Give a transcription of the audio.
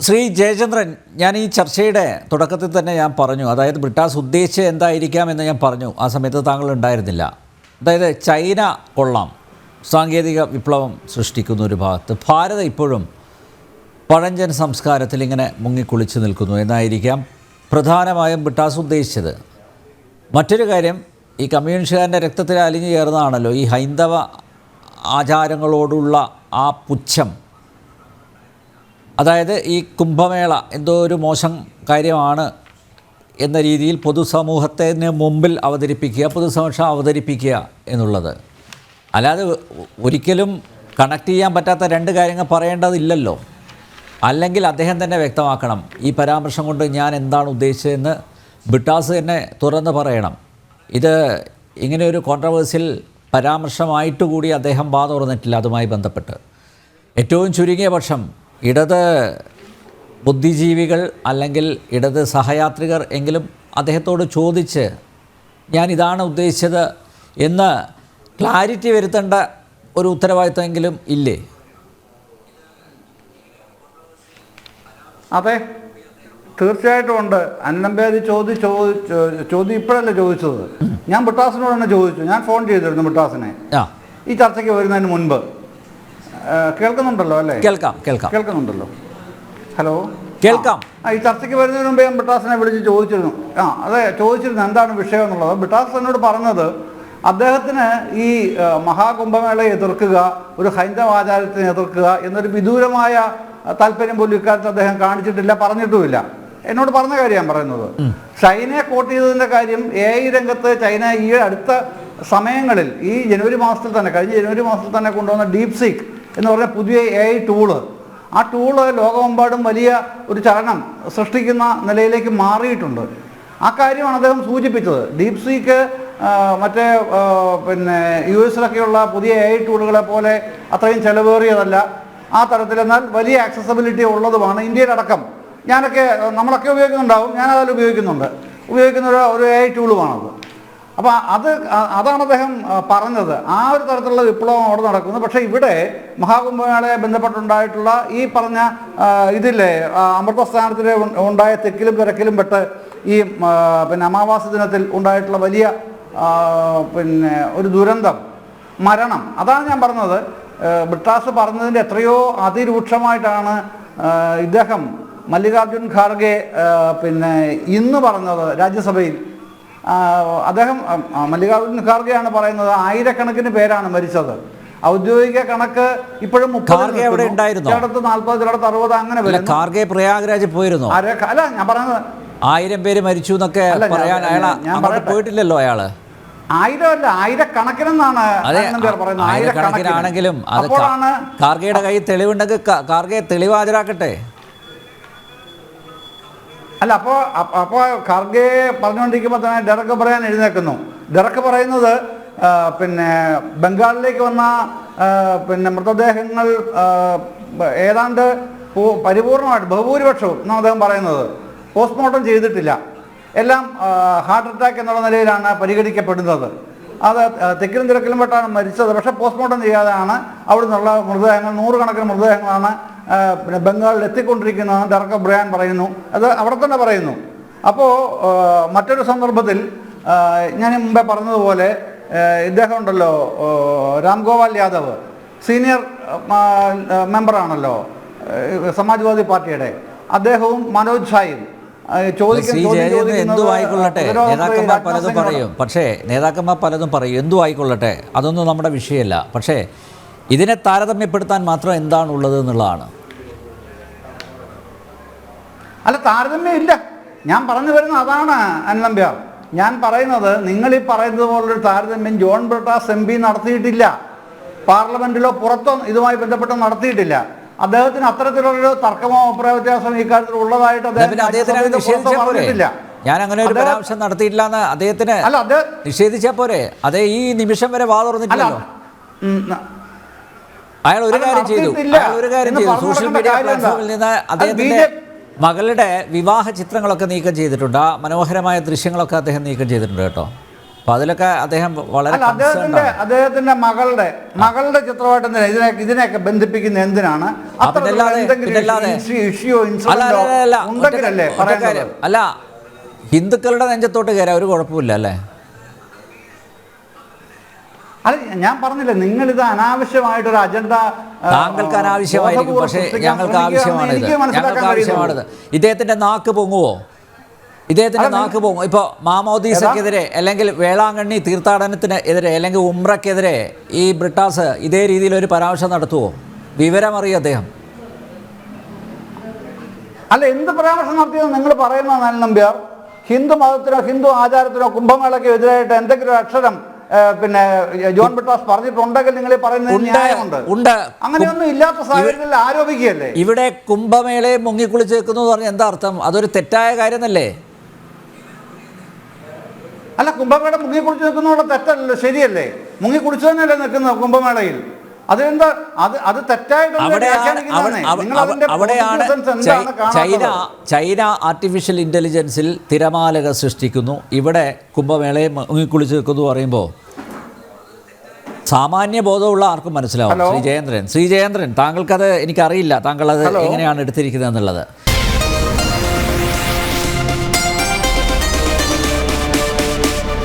ശ്രീ ജയചന്ദ്രൻ ഞാൻ ഈ ചർച്ചയുടെ തുടക്കത്തിൽ തന്നെ ഞാൻ പറഞ്ഞു അതായത് ബ്രിട്ടാസ് ഉദ്ദേശിച്ച് എന്തായിരിക്കാം എന്ന് ഞാൻ പറഞ്ഞു. ആ സമയത്ത് താങ്കൾ ഉണ്ടായിരുന്നില്ല. അതായത് ചൈന കൊള്ളാം. സാങ്കേതിക വിപ്ലവം സൃഷ്ടിക്കുന്ന ഒരു ഭാഗത്ത് ഭാരതം ഇപ്പോഴും പഴഞ്ചൻ സംസ്കാരത്തിൽ ഇങ്ങനെ മുങ്ങിക്കുളിച്ച് നിൽക്കുന്നു. എന്നായിരിക്കാം പ്രധാനമായും ബ്രിട്ടാസ് ഉദ്ദേശിച്ചത്. മറ്റൊരു കാര്യം ഈ കമ്മ്യൂണിസ്റ്റുകാരന്റെ രക്തത്തിൽ അലിഞ്ഞു ചേർന്നതാണല്ലോ ഈ ഹൈന്ദവ ആചാരങ്ങളോടുള്ള ആ പുച്ഛം. അതായത് ഈ കുംഭമേള എന്തോ ഒരു മോശം കാര്യമാണ് എന്ന രീതിയിൽ പൊതുസമൂഹത്തിന് മുമ്പിൽ അവതരിപ്പിക്കുക പൊതുസമക്ഷം അവതരിപ്പിക്കുക എന്നുള്ളത്. അല്ലാതെ ഒരിക്കലും കണക്ട് ചെയ്യാൻ പറ്റാത്ത രണ്ട് കാര്യങ്ങൾ പറയേണ്ടതില്ലല്ലോ. അല്ലെങ്കിൽ അദ്ദേഹം തന്നെ വ്യക്തമാക്കണം ഈ പരാമർശം കൊണ്ട് ഞാൻ എന്താണ് ഉദ്ദേശിച്ചതെന്ന് ബിട്ടാസ് തന്നെ തുറന്ന് പറയണം. ഇത് ഇങ്ങനെ ഒരു കോൺട്രവേഴ്സിൽ പരാമർശമായിട്ട് കൂടി അദ്ദേഹം വാ തുറന്നിട്ടില്ല അതുമായി ബന്ധപ്പെട്ട്. ഏറ്റവും ചുരുങ്ങിയ പക്ഷം ഇടത് ബുദ്ധിജീവികൾ അല്ലെങ്കിൽ ഇടത് സഹയാത്രികർ എങ്കിലും അദ്ദേഹത്തോട് ചോദിച്ച് ഞാൻ ഇതാണ് ഉദ്ദേശിച്ചത് എന്ന് ക്ലാരിറ്റി വരുത്തേണ്ട ഒരു ഉത്തരവാദിത്തമെങ്കിലും ഇല്ലേ? അതെ. തീർച്ചയായിട്ടും ഉണ്ട്. അന്നമ്പേദി ചോദ്യം ചോദിച്ചു ചോദ്യം ഇപ്പോഴല്ല ചോദിച്ചത്? ഞാൻ ബിട്ടാസിനോട് തന്നെ ചോദിച്ചു. ഞാൻ ഫോൺ ചെയ്തിരുന്നു ബിട്ടാസിനെ ആ. ഈ ചർച്ചയ്ക്ക് വരുന്നതിന് മുൻപ്. കേൾക്കുന്നുണ്ടല്ലോ അല്ലേ? കേൾക്കാം കേൾക്കാം. കേൾക്കുന്നുണ്ടല്ലോ. ഹലോ? കേൾക്കാം. ആ ഈ ചർച്ചയ്ക്ക് വരുന്നതിന് മുമ്പ് ഞാൻ ബിട്ടാസിനെ വിളിച്ച് ചോദിച്ചിരുന്നു. ആ അതെ ചോദിച്ചിരുന്നു എന്താണ് വിഷയം എന്നുള്ളത്. ബിട്ടാസ് എന്നോട് പറഞ്ഞത് അദ്ദേഹത്തിന് ഈ മഹാകുംഭമേളയെ എതിർക്കുക ഒരു ഹൈന്ദവ ആചാരത്തിനെ എതിർക്കുക എന്നൊരു വിദൂരമായ താല്പര്യം പോലും ഇക്കാലത്ത് അദ്ദേഹം കാണിച്ചിട്ടില്ല പറഞ്ഞിട്ടുമില്ല. എന്നോട് പറഞ്ഞ കാര്യം ഞാൻ പറയുന്നത്. ചൈനയെ കോട്ട് ചെയ്തതിന്റെ കാര്യം എ ഐ രംഗത്ത് ചൈന ഈ അടുത്ത സമയങ്ങളിൽ ഈ ജനുവരി മാസത്തിൽ തന്നെ കഴിഞ്ഞ ജനുവരി മാസത്തിൽ തന്നെ കൊണ്ടുവന്ന ഡീപ് സീക്ക് എന്ന് പറഞ്ഞ പുതിയ എ ഐ ടൂൾ ആ ടൂൾ ലോകമെമ്പാടും വലിയ ഒരു ചലനം സൃഷ്ടിക്കുന്ന നിലയിലേക്ക് മാറിയിട്ടുണ്ട്. ആ കാര്യമാണ് അദ്ദേഹം സൂചിപ്പിച്ചത്. ഡീപ് സീക്ക് മറ്റേ പിന്നെ യു എസിലൊക്കെയുള്ള പുതിയ എ ഐ ടൂളുകളെ പോലെ അത്രയും ചെലവേറിയതല്ല. ആ തരത്തിൽ എന്നാൽ വലിയ ആക്സസബിലിറ്റി ഉള്ളതുമാണ് ഇന്ത്യയിലടക്കം ഞാനൊക്കെ നമ്മളൊക്കെ ഉപയോഗിക്കുന്നുണ്ടാവും. ഞാനതിൽ ഉപയോഗിക്കുന്നുണ്ട്. ഉപയോഗിക്കുന്ന ഒരു എ ഐ ടൂളുമാണത് അപ്പോൾ അത് അതാണ് അദ്ദേഹം പറഞ്ഞത്. ആ ഒരു തരത്തിലുള്ള വിപ്ലവം അവിടെ നടക്കുന്നു. പക്ഷേ ഇവിടെ മഹാകുംഭമേളയെ ബന്ധപ്പെട്ടുണ്ടായിട്ടുള്ള ഈ പറഞ്ഞ ഇതില്ലേ അമൃതസ്ഥാനത്തിൽ ഉണ്ടായ തെക്കിലും തിരക്കിലും പെട്ട് ഈ പിന്നെ അമാവാസ ദിനത്തിൽ ഉണ്ടായിട്ടുള്ള വലിയ പിന്നെ ഒരു ദുരന്തം മരണം. അതാണ് ഞാൻ പറഞ്ഞത്. ബ്രിട്ടാസ് പറഞ്ഞതിന്റെ എത്രയോ അതിരൂക്ഷമായിട്ടാണ് ഇദ്ദേഹം മല്ലികാർജുൻ ഖാർഗെ പിന്നെ ഇന്ന് പറഞ്ഞത് രാജ്യസഭയിൽ. അദ്ദേഹം മല്ലികാർജുൻ ഖാർഗെയാണ് പറയുന്നത് ആയിരക്കണക്കിന് പേരാണ് മരിച്ചത്. ഔദ്യോഗിക കണക്ക് ഇപ്പോഴും ചിലടത്ത് നാൽപ്പത് ചിലടത്ത് അറുപത് അങ്ങനെ ഖാർഗെ പ്രയാഗ്രാജ് പോയിരുന്നോ? അല്ല ഞാൻ പറയുന്നത് ആയിരം പേര് മരിച്ചു എന്നൊക്കെ പറയാൻ അയാൾ. പോയിട്ടില്ലല്ലോ അയാൾ. ആയിരം അല്ല ആയിരക്കണക്കിനെന്നാണ് പറയുന്നത്. ആയിരക്കണക്കിനാണെങ്കിലും അത് അപ്പോഴാണ് കാർഗയുടെ കയ്യിൽ തെളിവുണ്ടെങ്കിൽ കാർഗയെ തെളിവ് ഹാജരാക്കട്ടെ അല്ല അപ്പോൾ അപ്പോൾ ഖർഗയെ പറഞ്ഞുകൊണ്ടിരിക്കുമ്പോൾ തന്നെ ഡെറക്ക് പറയാൻ എഴുന്നേക്കുന്നു ഡെറക്ക് പറയുന്നത് പിന്നെ ബംഗാളിലേക്ക് വന്ന പിന്നെ മൃതദേഹങ്ങൾ ഏതാണ്ട് പരിപൂർണമായിട്ട് ബഹുഭൂരിപക്ഷവും എന്നാണ് അദ്ദേഹം പറയുന്നത് പോസ്റ്റ്മോർട്ടം ചെയ്തിട്ടില്ല. എല്ലാം ഹാർട്ട് അറ്റാക്ക് എന്നുള്ള നിലയിലാണ് പരിഗണിക്കപ്പെടുന്നത്. അത് തെക്കിലും തിരക്കിലും പെട്ടാണ് മരിച്ചത്. പക്ഷേ പോസ്റ്റ്മോർട്ടം ചെയ്യാതെയാണ് അവിടെ നിന്നുള്ള മൃതദേഹങ്ങൾ നൂറുകണക്കിന് മൃതദേഹങ്ങളാണ് പിന്നെ ബംഗാളിൽ എത്തിക്കൊണ്ടിരിക്കുന്നതെന്ന് ഡെറക്ക ബ്രയാൻ പറയുന്നു. അത് അവിടെ തന്നെ പറയുന്നു. അപ്പോൾ മറ്റൊരു സന്ദർഭത്തിൽ ഞാൻ മുമ്പേ പറഞ്ഞതുപോലെ ഇദ്ദേഹം ഉണ്ടല്ലോ ആ, രാം ഗോപാൽ യാദവ് സീനിയർ മെമ്പറാണല്ലോ സമാജ്വാദി പാർട്ടിയുടെ. അദ്ദേഹവും മനോജ് ഷായും നേതാക്കന്മാർ പലതും പറയും. പക്ഷേ നേതാക്കന്മാർ പലതും പറയും. എന്തു ആയിക്കൊള്ളട്ടെ? അതൊന്നും നമ്മുടെ വിഷയമല്ല. പക്ഷേ ഇതിനെ താരതമ്യപ്പെടുത്താൻ മാത്രം എന്താണുള്ളത് എന്നുള്ളതാണ്. അല്ല താരതമ്യം ഇല്ല ഞാൻ പറഞ്ഞു വരുന്നത് അതാണ് അന്നമ്പ്യാർ ഞാൻ പറയുന്നത് നിങ്ങൾ ഈ പറയുന്നത് പോലൊരു താരതമ്യം ജോൺ ബ്രിട്ടാസ് എം പി നടത്തിയിട്ടില്ല. പാർലമെന്റിലോ പുറത്തോ ഇതുമായി ബന്ധപ്പെട്ട് നടത്തിയിട്ടില്ല. അദ്ദേഹത്തിന് അത്തരത്തിലുള്ളൊരു തർക്കമോ അഭിപ്രായ വ്യത്യാസമോ ഇക്കാര്യത്തിൽ ഉള്ളതായിട്ട് പറഞ്ഞിട്ടില്ല. ഞാൻ അങ്ങനെ ഒരു പരാമർശം നടത്തിയിട്ടില്ല എന്ന് അദ്ദേഹത്തിന് അല്ല അത് നിഷേധിച്ചാൽ പോരെ? അതേ ഈ നിമിഷം വരെ വാ തുറന്നിട്ടില്ലല്ലോ. അയാൾ ഒരു കാര്യം ചെയ്തു. അയാൾ ഒരു കാര്യം ചെയ്തു. സോഷ്യൽ മീഡിയ പ്ലാറ്റ്ഫോമിൽ നിന്ന് അദ്ദേഹത്തിന്റെ മകളുടെ വിവാഹ ചിത്രങ്ങളൊക്കെ നീക്കം ചെയ്തിട്ടുണ്ട്. ആ മനോഹരമായ ദൃശ്യങ്ങളൊക്കെ അദ്ദേഹം നീക്കം ചെയ്തിട്ടുണ്ട് കേട്ടോ. അപ്പൊ അതിലൊക്കെ അദ്ദേഹം വളരെ അദ്ദേഹത്തിന്റെ അദ്ദേഹത്തിന്റെ മകളുടെ മകളുടെ ചിത്രമായിട്ട് ഇതിനെ ഇതിനെയൊക്കെ ബന്ധിപ്പിക്കുന്ന എന്തിനാണ്. അല്ല ഹിന്ദുക്കളുടെ നെഞ്ചത്തോട്ട് കയറാൻ ഒരു കുഴപ്പമില്ല അല്ലേ? അല്ല ഞാൻ പറഞ്ഞില്ലേ നിങ്ങളിത് ഇത് അനാവശ്യമായിട്ടൊരു അജണ്ട താങ്കൾക്ക് അനാവശ്യമായിരിക്കും പക്ഷേ ഞങ്ങൾക്ക് ആവശ്യമാണ് ആവശ്യമാണിത്. ഞങ്ങൾക്ക് ആവശ്യമാണിത്. ഇദ്ദേഹത്തിന്റെ നാക്ക് പൊങ്ങുവോ? ഇദ്ദേഹത്തിന്റെ നാക്ക് പോകും ഇപ്പോൾ മാമോദീസക്കെതിരെ അല്ലെങ്കിൽ വേളാങ്കണ്ണി തീർത്ഥാടനത്തിന് എതിരെ അല്ലെങ്കിൽ ഉമ്രക്കെതിരെ ഈ ബ്രിട്ടാസ് ഇതേ രീതിയിൽ ഒരു പരാമർശം നടത്തുവോ? വിവരമറിയോ അദ്ദേഹം? അല്ല എന്ത് പരാമർശം നടത്തിയെന്ന് നിങ്ങൾ പറയുന്ന നമ്പ്യാർ. ഹിന്ദു മതത്തിനോ ഹിന്ദു ആചാരത്തിനോ കുംഭമേളയ്ക്കോ എതിരായിട്ട് എന്തെങ്കിലും അക്ഷരം പിന്നെ ജോൺ ബിട്ടാസ് പറഞ്ഞിട്ടുണ്ടെങ്കിൽ നിങ്ങൾ പറയുന്നത് ന്യായമുണ്ട്. ഉണ്ട്. അങ്ങനെയൊന്നും ഇല്ലാത്ത സാഹചര്യത്തിൽ ആരോപിക്കുകയല്ലേ? ഇവിടെ കുംഭമേളയെ മുങ്ങിക്കുളിച്ചേക്കുന്നു എന്ന് പറഞ്ഞാൽ എന്താ അർത്ഥം? അതൊരു തെറ്റായ കാര്യം അല്ല കുംഭമേള മുങ്ങി കുടിച്ച് നിൽക്കുന്നതോടെ തെറ്റല്ലല്ലോ ശരിയല്ലേ? മുങ്ങി കുടിച്ചു തന്നെയല്ലേ നിൽക്കുന്നത് കുംഭമേളയിൽ? അതെന്താ? അത് അത് ചൈന ചൈന ആർട്ടിഫിഷ്യൽ ഇന്റലിജൻസിൽ തിരമാലകൾ സൃഷ്ടിക്കുന്നു. ഇവിടെ കുംഭമേളയെ മുങ്ങിക്കുളിച്ച് നിൽക്കുന്നു പറയുമ്പോൾ സാമാന്യ ബോധമുള്ള ആർക്കും മനസ്സിലാവും. ശ്രീ ജയേന്ദ്രൻ. ശ്രീ ജയേന്ദ്രൻ താങ്കൾക്കത് എനിക്കറിയില്ല. താങ്കൾ അത് എങ്ങനെയാണ് എടുത്തിരിക്കുന്നത് എന്നുള്ളത്